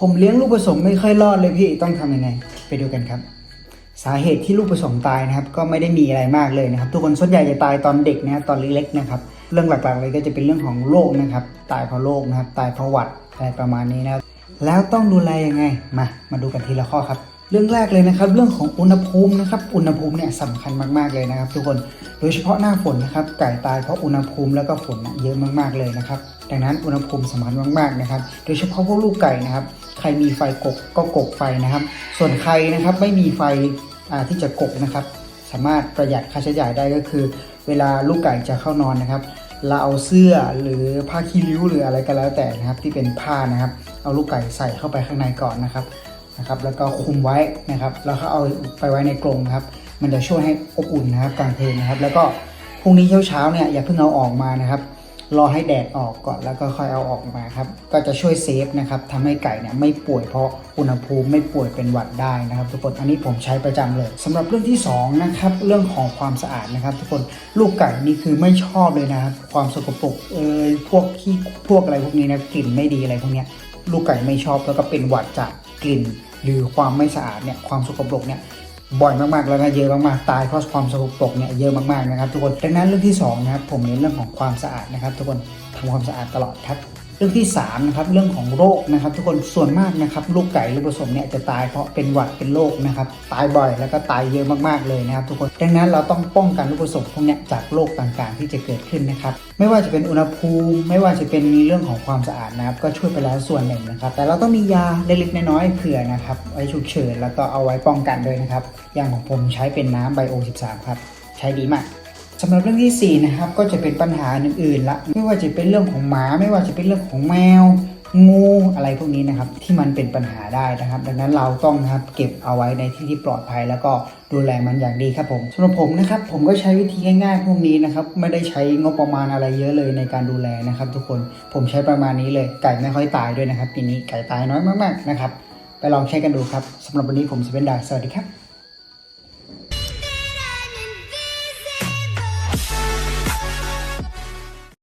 ผมเลี้ยงลูกผสมไม่ค่อยรอดเลยพี่ต้องทำยังไง ไปดูกันครับ สาเหตุที่ลูกผสมตายนะครับ ก็ไม่ได้มีอะไรมากเลยนะครับ ทุกคนส่วนใหญ่จะตายตอนเด็กนะตอนเล็กๆนะครับ เรื่องหลักๆเลยก็จะเป็นเรื่องของโรคนะครับ ตายเพราะโรคนะครับ ตายเพราะหวัดอะไรประมาณนี้นะแล้วต้องดูแลยังไงมามาดูกันทีละข้อครับ เรื่องแรกเลยนะครับ เรื่องของอุณหภูมินะครับ อุณหภูมิเนี่ยสำคัญมากๆเลยนะครับ ทุกคนโดยเฉพาะหน้าฝนนะครับไก่ตายเพราะอุณหภูมิแล้วก็ฝนเยอะมากๆเลยนะครับ ดังนั้นอุณหภูมิสำคัญมากๆนะครับ โดยเฉพาะพวกลูกไก่นะครับ ใครมีไฟกกก็กกไฟนะครับ ส่วนใครนะครับไม่มีไฟที่จะกกนะครับ สามารถประหยัดค่าใช้จ่ายได้ก็คือ เวลาลูกไก่จะเข้านอนนะครับเราเอาเสื้อหรือผ้าคีริ้วหรืออะไรก็แล้วแต่นะครับ ที่เป็นผ้านะครับ เอาลูกไก่ใส่เข้าไปข้างในก่อนนะครับ นะครับแล้วก็คุมไว้นะครับแล้วก็เอาไปไว้ในกรงครับ มันจะช่วยให้อบอุ่นนะครับกลางคืนนะครับ แล้วก็พรุ่งนี้เช้าๆเนี่ยอย่าเพิ่งเอาออกมานะครับ รอให้แดดออกก่อนแล้วก็ค่อยเอาออกมาครับก็จะช่วยเซฟนะครับทำให้ไก่เนี่ยไม่ป่วยเพราะอุณหภูมิไม่ป่วยเป็นหวัดได้นะครับ ทุกคนอันนี้ผมใช้ประจำเลยสำหรับเรื่องที่สองนะครับเรื่องของความสะอาดนะครับ ทุกคนลูกไก่นี่คือไม่ชอบเลยนะครับ ความสกปรกเอยพวกขี้พวกอะไรพวกนี้นะกลิ่นไม่ดีอะไรพวกเนี้ยลูกไก่ไม่ชอบแล้วก็เป็นหวัดจากกลิ่น หรือความไม่สะอาดเนี่ยความสกปรกเนี่ยบ่อยมากๆแล้วก็เยอะมากๆตายเพราะความสกปรกเนี่ยเยอะมากๆนะครับทุกคนดังนั้นเรื่องที่สองนะครับผมเน้นเรื่องของความสะอาดนะครับ ทุกคนทำความสะอาดตลอดครับ รื่องที่สามนะครับเรื่องของโรคนะครับ ทุกคนส่วนมากนะครับ ลูกไก่ลูกผสมเนี่ยจะตายเพราะเป็นหวัดเป็นโรคนะครับ ตายบ่อยแล้วก็ตายเยอะมากๆเลยนะครับ ทุกคนดังนั้นเราต้องป้องกันลูกผสมพวกเนี้ยจากโรคต่างๆ ที่จะเกิดขึ้นนะครับ ไม่ว่าจะเป็นอุณหภูมิ ไม่ว่าจะเป็นเรื่องของความสะอาดนะครับ ก็ช่วยไปแล้วส่วนหนึ่งนะครับ แต่เราต้องมียาเล็กๆน้อยๆเผื่อนะครับไว้ฉุกเฉินแล้วก็เอาไว้ป้องกันด้วยนะครับ อย่างของผมใช้เป็นน้ำไบโอ 13 ครับ ใช้ดีมาก สำหรับเรื่องที่สี่นะครับ ก็จะเป็นปัญหาอื่นๆละไม่ว่าจะเป็นเรื่องของหมา ไม่ว่าจะเป็นเรื่องของแมว งูอะไรพวกนี้นะครับ ที่มันเป็นปัญหาได้นะครับ ดังนั้นเราต้องนะครับเก็บเอาไว้ในที่ที่ปลอดภัยแล้วก็ดูแลมันอย่างดีครับผมสำหรับผมนะครับ ผมก็ใช้วิธีง่ายๆพวกนี้นะครับ ไม่ได้ใช้งบประมาณอะไรเยอะเลยในการดูแลนะครับ ทุกคนผมใช้ประมาณนี้เลย ไก่ไม่ค่อยตายด้วยนะครับปีนี้ไก่ตายน้อยมากๆนะครับไปลองใช้กันดูครับสำหรับวันนี้ผมสเปนดาสวัสดีครับ